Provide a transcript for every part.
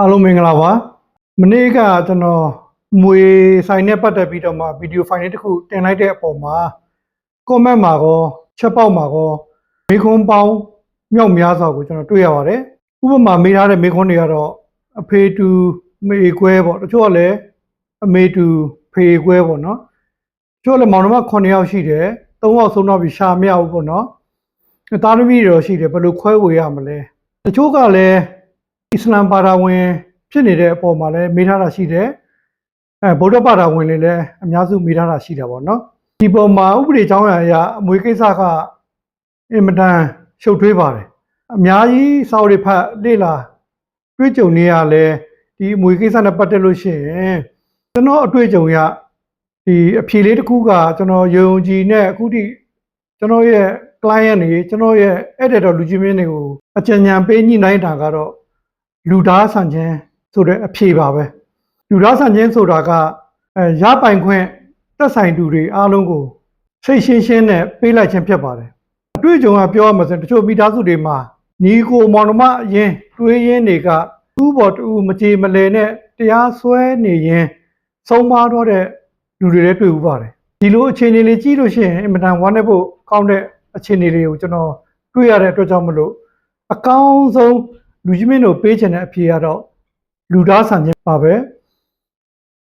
အားလုံးမင်္ဂလာပါမနေ့ကကျွန်တော်မွေဆိုင်နဲ့ပတ်သက်ပြီးတော့မှဗီဒီယိုဖိုင်လေးတစ်ခုတင်လိုက်တဲ့အပေါ်မှာ comment မှာကောချက်ပေါက်မှာကောမေခွန်းပေါင်းမြောက်များစွာကိုကျွန်တော်တွေ့ရပါတယ်ဥပမာမေးထားတဲ့မေခွန်းတွေကတော့အဖေတူမေကွဲပေါ့တချို့ကလည်းအမေတူဖေကွဲပေါ့နော်တချို့ကလည်းမောင်နှမ9ယောက်ရှိတယ်3ယောက်ဆုံးတော့ပြီးရှာမရဘူးပေါ့နော်သားသမီးတွေတော့ရှိတယ်ဘယ်လိုခွဲဝေရမလဲတချို့ကလည်း အစ္စလမ်ဘာသာဝင်ဖြစ်နေတဲ့အပေါ်မှာလည်းမေးထားတာရှိတယ်အဲဗုဒ္ဓဘာသာဝင်တွေလည်းအများစုမေးထားတာရှိတာပေါ့နော်ဒီပေါ်မှာဥပဒေကြောင်းအရာအမွေကိစ္စကအင်မတန်ရှုပ်ထွေးပါတယ်အများကြီးစာအုပ်တွေဖတ်လေ့လာတွေ့ကြုံနေရလဲဒီအမွေကိစ္စနဲ့ပတ်သက်လို့ရှိရင်ကျွန်တော်အတွေ့အကြုံရဒီအဖြေလေးတစ်ခုကကျွန်တော်ယုံကြည်နဲ့အခုထိကျွန်တော်ရဲ့ client တွေကျွန်တော်ရဲ့ editor လူကြီးမင်းတွေကိုအကြံဉာဏ်ပေးညှိနှိုင်းတာကတော့ လူသားဆန်ခြင်းဆိုတဲ့အဖြေပါပဲလူသားဆန်ခြင်းဆိုတာကအဲရပိုင်ခွင့်တက်ဆိုင်သူတွေအားလုံးကိုစိတ်ရှင်းရှင်းနဲ့ပေးလိုက်ခြင်းဖြစ်ပါတယ်အတွေ့အကြုံကပြောရမှာဆိုရင်တချို့မိသားစုတွေမှာညီကိုမောင်နှမအရင်တွေးရင်းတွေကတူးပေါ်တူမကြေမလဲနဲ့တရားစွဲနေရင်ဆုံးမတော့တဲ့လူတွေလည်းတွေ့ဥပါတယ်ဒီလိုအခြေအနေလေးကြည့်လို့ရှိရင်အင်မတန်ဝမ်းနည်းဖို့ကောင်းတဲ့အခြေအနေတွေကိုကျွန်တော်တွေ့ရတဲ့အတွက်ကြောင့်မလို့အကောင်းဆုံး လူကြီးမင်းတို့ပေးချင်တဲ့အဖြေကတော့လူသားဆန်ခြင်းပါပဲ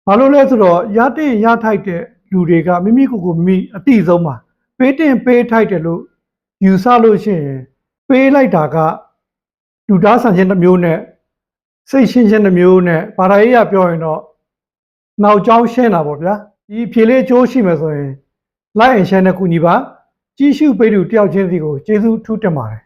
ဘာလို့လဲဆိုတော့ရတဲ့ရထိုက်တဲ့လူတွေကမိမိကိုယ်ကိုမိမိအတိဆုံးပါပေးတင်ပေးထိုက်တယ်လို့ယူဆလို့ရှိရင်ပေးလိုက်တာကလူသားဆန်ခြင်းတစ်မျိုးနဲ့စိတ်ရှင်းခြင်းတစ်မျိုးနဲ့ဘာသာရေးရပြောရင်တော့နောက်ကျောင်းရှင်းတာပေါ့ဗျာဒီဖြေလေးအကျိုးရှိမယ်ဆိုရင် like and share နဲ့ကူညီပါကြီးစုပေးသူတယောက်ချင်းစီကိုကျေးဇူးထူးတင်ပါတယ်